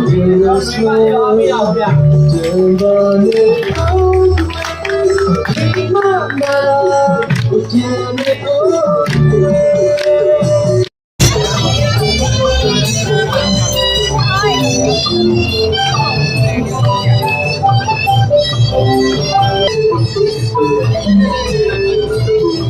দিয়েছ জীবনে